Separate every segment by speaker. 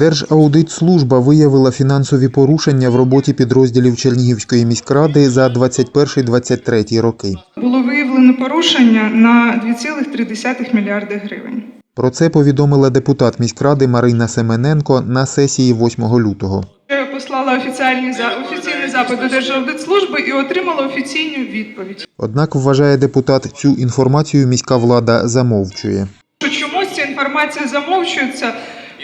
Speaker 1: Держаудитслужба виявила фінансові порушення в роботі підрозділів Чернігівської міськради за 21-23 роки.
Speaker 2: Було виявлено порушення на 2,3 мільярди гривень.
Speaker 1: Про це повідомила депутат міськради Марина Семененко на сесії 8 лютого.
Speaker 2: Я послала офіційний, за, офіційний запит до Держаудитслужби і отримала офіційну відповідь.
Speaker 1: Однак вважає депутат, цю інформацію міська влада замовчує.
Speaker 2: Чомусь ця інформація замовчується.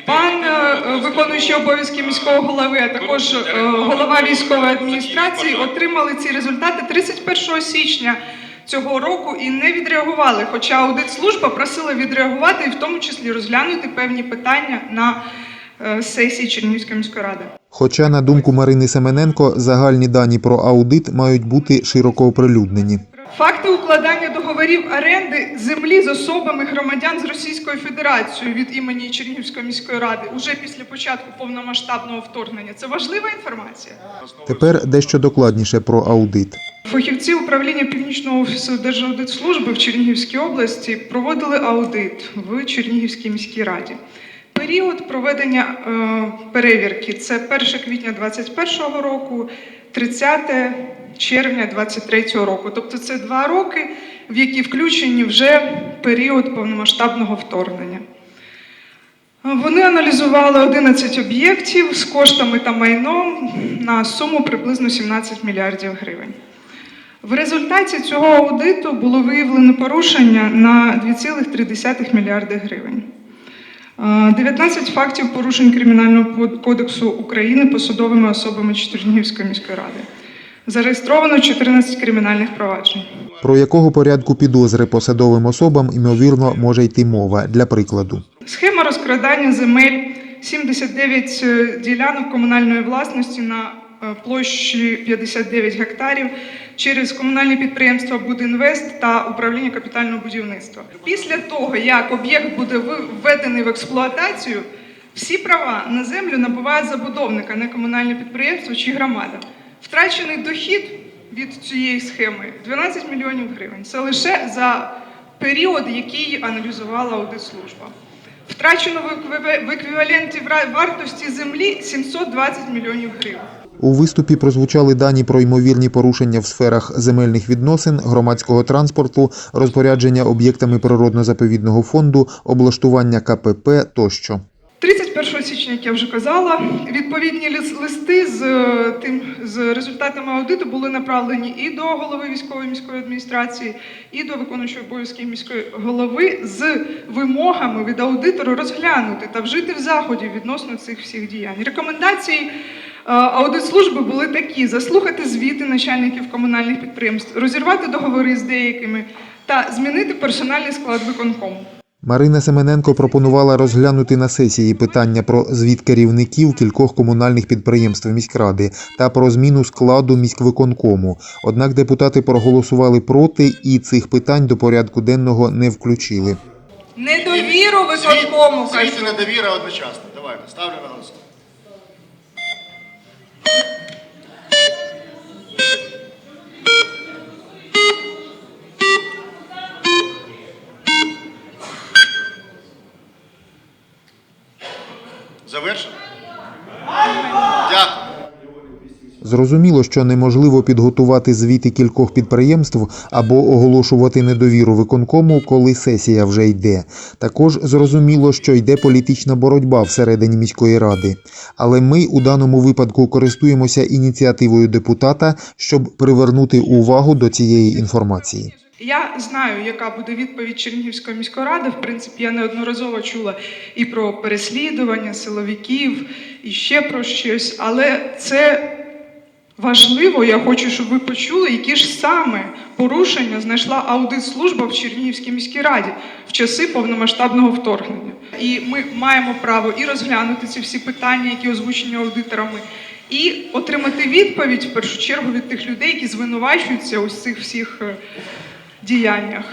Speaker 2: Пан е, виконуючий обов'язки міського голови, а також е, голова військової адміністрації отримали ці результати 31 січня цього року і не відреагували. Хоча аудитслужба просила відреагувати і в тому числі розглянути певні питання на е, сесії Чернігівської міської ради.
Speaker 1: Хоча, на думку Марини Семененко, загальні дані про аудит мають бути широко оприлюднені.
Speaker 2: Факти укладання договорів оренди землі з особами громадян з Російською Федерацією від імені Чернігівської міської ради уже після початку повномасштабного вторгнення. Це важлива інформація.
Speaker 1: Тепер дещо докладніше про аудит.
Speaker 2: Фахівці управління Північного офісу Держаудитслужби в Чернігівській області проводили аудит в Чернігівській міській раді. Період проведення е, перевірки це 1 квітня 2021 року, 30 червня 2023 року. Тобто це два роки, в які включені вже період повномасштабного вторгнення. Вони аналізували 11 об'єктів з коштами та майном на суму приблизно 17 мільярдів гривень. В результаті цього аудиту було виявлено порушення на 2,3 мільярди гривень. Е, 19 фактів порушень Кримінального кодексу України посадовими особами Чернігівської міської ради. Зареєстровано 14 кримінальних проваджень.
Speaker 1: Про якого порядку підозри посадовим особам ймовірно може йти мова для прикладу.
Speaker 2: Схема розкрадання земель 79 е, ділянок комунальної власності на е, площі 59 гектарів через комунальні підприємства Будінвест та управління капітального будівництва. Після того, як об'єкт буде введений в експлуатацію, всі права на землю набувають забудовника, не комунальне підприємство чи громада. Втрачений дохід від цієї схеми 12 мільйонів гривень. Це лише за період, який аналізувала аудитслужба. Втрачено в еквіваленті вартості землі 720 мільйонів гривень.
Speaker 1: У виступі прозвучали дані про ймовірні порушення в сферах земельних відносин, громадського транспорту, розпорядження об'єктами природно-заповідного фонду, облаштування КПП тощо.
Speaker 2: 31 січня, як я вже казала, відповідні листи з е, з результатами аудиту були направлені і до голови військової міської адміністрації, і до виконуючого обов'язки міської голови з вимогами від аудитору розглянути та вжити в заходів відносно цих всіх діянь. Рекомендації е, аудитслужби були такі: заслухати звіти начальників комунальних підприємств, розірвати договори з деякими та змінити персональний склад виконкому.
Speaker 1: Марина Семененко пропонувала розглянути на сесії питання про звіт керівників кількох комунальних підприємств міськради та про зміну складу міськвиконкому. Однак депутати проголосували проти і цих питань до порядку денного не включили.
Speaker 2: Недовіру виконкому кажу.
Speaker 3: недовіра одночасно. Давайте, ставлю на голосування. Завершено? Дякую.
Speaker 1: Зрозуміло, що неможливо підготувати звіти кількох підприємств або оголошувати недовіру виконкому, коли сесія вже йде. Також зрозуміло, що йде політична боротьба всередині міської ради. Але ми у даному випадку користуємося ініціативою депутата, щоб привернути увагу до цієї інформації.
Speaker 2: Я знаю, яка буде відповідь Чернігівської міської ради. В принципі, я неодноразово чула і про переслідування силовиків, і ще про щось. Але це важливо. Я хочу, щоб ви почули, які ж саме порушення знайшла аудитслужба в Чернігівській міській раді в часи повномасштабного вторгнення. І ми маємо право і розглянути ці всі питання, які озвучені аудиторами. І отримати відповідь в першу чергу від тих людей, які звинувачуються у цих всіх е, діяннях.